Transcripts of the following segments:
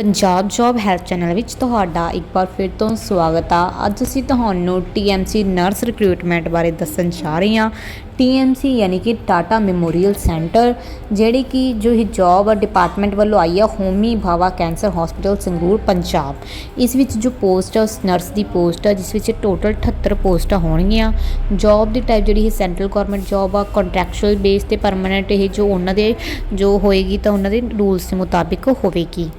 Punjab job health channel ਵਿੱਚ ਤੁਹਾਡਾ ਇੱਕ ਵਾਰ ਫਿਰ ਤੋਂ ਸਵਾਗਤ ਆ। ਅੱਜ ਅਸੀਂ ਤੁਹਾਨੂੰ TMC ਨਰਸ ਰਿਕਰੂਟਮੈਂਟ ਬਾਰੇ ਦੱਸਣ ਜਾ ਰਹੇ ਹਾਂ। TMC ਯਾਨੀ ਕਿ ਟਾਟਾ ਮੈਮੋਰੀਅਲ ਸੈਂਟਰ ਜਿਹੜੀ ਕਿ ਜੋ ਇਹ ਜੌਬ ਡਿਪਾਰਟਮੈਂਟ ਵੱਲੋਂ ਆਈ ਆ ਹੋਮੀ ਭਾਵਾ ਕੈਂਸਰ ਹਸਪੀਟਲ ਸੰਗਰੂਰ ਪੰਜਾਬ। ਇਸ ਵਿੱਚ ਜੋ ਪੋਸਟ ਆ, ਉਸ ਨਰਸ ਦੀ ਪੋਸਟ ਆ, ਜਿਸ ਵਿੱਚ ਟੋਟਲ 78 ਪੋਸਟਾਂ ਹੋਣਗੀਆਂ। ਜੌਬ ਦੀ ਟਾਈਪ ਜਿਹੜੀ ਇਹ ਸੈਂਟਰਲ ਗਵਰਨਮੈਂਟ ਜੌਬ ਆ ਕੰਟਰੈਕਚੁਅਲ ਬੇਸ ਤੇ ਪਰਮਨੈਂਟ ਇਹ ਜੋ ਉਹਨਾਂ ਦੇ ਜੋ ਹੋਏਗੀ ਤਾਂ ਉਹਨਾਂ ਦੇ ਰੂਲਸ ਦੇ ਮੁਤਾਬਿਕ ਹੋਵੇਗੀ।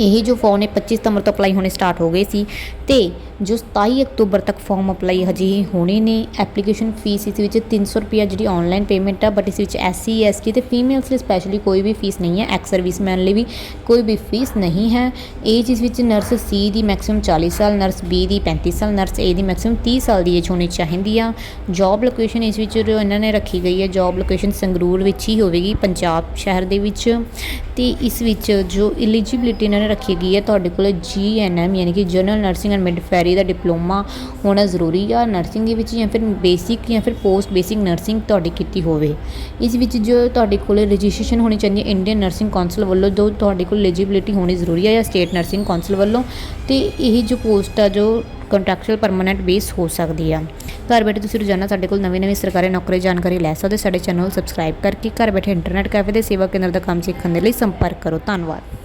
ਇਹ ਜੋ ਫਾਰਮ ਨੇ 25 ਸਤੰਬਰ ਤੋਂ ਅਪਲਾਈ ਹੋਣੇ ਸਟਾਰਟ ਹੋ ਗਏ ਸੀ ਤੇ ਜੋ 27 ਅਕਤੂਬਰ ਤੱਕ ਫਾਰਮ ਅਪਲਾਈ ਹਜੇ ਹੀ ਹੋਣੇ ਨੇ ਐਪਲੀਕੇਸ਼ਨ ਫੀਸ ਇਸ ਵਿੱਚ 300 ਰੁਪਿਆ ਜਿਹੜੀ ਆਨਲਾਈਨ ਪੇਮੈਂਟ ਆ ਬਟ ਇਸ ਵਿੱਚ ਐਸਸੀ ਐਸਟੀ ਤੇ ਫੀਮੇਲਸ ਲਈ ਸਪੈਸ਼ਲੀ ਕੋਈ ਵੀ ਫੀਸ ਨਹੀਂ ਹੈ ਐਕਸ ਸਰਵਿਸਮੈਨ ਲਈ ਵੀ ਕੋਈ ਵੀ ਫੀਸ ਨਹੀਂ ਹੈ। ਏਜ ਇਸ ਵਿੱਚ ਨਰਸ ਸੀ ਦੀ ਮੈਕਸਿਮਮ 40 ਸਾਲ ਨਰਸ ਬੀ ਦੀ 35 ਸਾਲ ਨਰਸ ਏ ਦੀ ਮੈਕਸਿਮਮ 30 ਸਾਲ ਦੀ ਏਜ ਹੋਣੀ ਚਾਹੀਦੀ ਆ। ਜੌਬ ਲੋਕੇਸ਼ਨ ਇਸ ਵਿੱਚ ਜੋ ਇਹਨਾਂ ਨੇ ਰੱਖੀ ਗਈ ਹੈ ਜੌਬ ਲੋਕੇਸ਼ਨ ਸੰਗਰੂਰ ਵਿੱਚ ਹੀ ਹੋਵੇਗੀ, ਪੰਜਾਬ ਸ਼ਹਿਰ ਦੇ ਵਿੱਚ। ਤੇ ਇਸ ਵਿੱਚ ਜੋ ਐਲੀਜੀਬਿਲਿਟੀ ਇਹਨਾਂ ਨੇ ਰੱਖੀ ਗਈ ਹੈ, ਤੁਹਾਡੇ ਕੋਲ ਜੀਐਨਐਮ ਯਾਨੀ ਕਿ ਜਨਰਲ ਨਰਸਿੰਗ ਐਂਡ ਮਿਡਫੈਰੀ ਦਾ ਡਿਪਲੋਮਾ ਹੋਣਾ ਜ਼ਰੂਰੀ ਆ ਨਰਸਿੰਗ ਦੇ ਵਿੱਚ ਜਾਂ ਫਿਰ ਬੇਸਿਕ ਜਾਂ ਫਿਰ ਪੋਸਟ ਬੇਸਿਕ ਨਰਸਿੰਗ ਤੁਹਾਡੀ ਕੀਤੀ ਹੋਵੇ। ਇਸ ਵਿੱਚ ਜੋ ਤੁਹਾਡੇ ਕੋਲ ਰਜਿਸਟ੍ਰੇਸ਼ਨ ਹੋਣੀ ਚਾਹੀਦੀ ਹੈ ਇੰਡੀਅਨ ਨਰਸਿੰਗ ਕੌਂਸਲ ਵੱਲੋਂ ਜੋ ਤੁਹਾਡੇ ਕੋਲ ਐਲੀਜੀਬਿਲਿਟੀ ਹੋਣੀ ਜ਼ਰੂਰੀ ਹੈ ਜਾਂ ਸਟੇਟ ਨਰਸਿੰਗ ਕੌਂਸਲ ਵੱਲੋਂ, ਤੇ ਇਹ ਜੋ ਪੋਸਟ ਆ ਜੋ ਕੰਟਰੈਕਚੁਅਲ ਪਰਮਨੈਂਟ ਬੇਸ ਹੋ ਸਕਦੀ ਆ। ਘਰ ਬੈਠੇ ਤੁਸੀਂ ਰੋਜ਼ਾਨਾ ਸਾਡੇ ਕੋਲ ਨਵੀਂ ਨਵੀਂ ਸਰਕਾਰੀ ਨੌਕਰੀ ਜਾਣਕਾਰੀ ਲੈ ਸਕਦੇ ਸਾਡੇ ਚੈਨਲ ਨੂੰ ਸਬਸਕ੍ਰਾਈਬ ਕਰਕੇ ਘਰ ਬੈਠੇ ਇੰਟਰਨੈਟ ਕੈਫੇ ਦੇ ਸੇਵਾ ਕੇਂਦਰ ਦਾ ਕੰਮ ਸਿੱਖਣ ਦੇ ਲਈ ਸੰਪਰਕ ਕਰੋ। ਧੰਨਵਾਦ।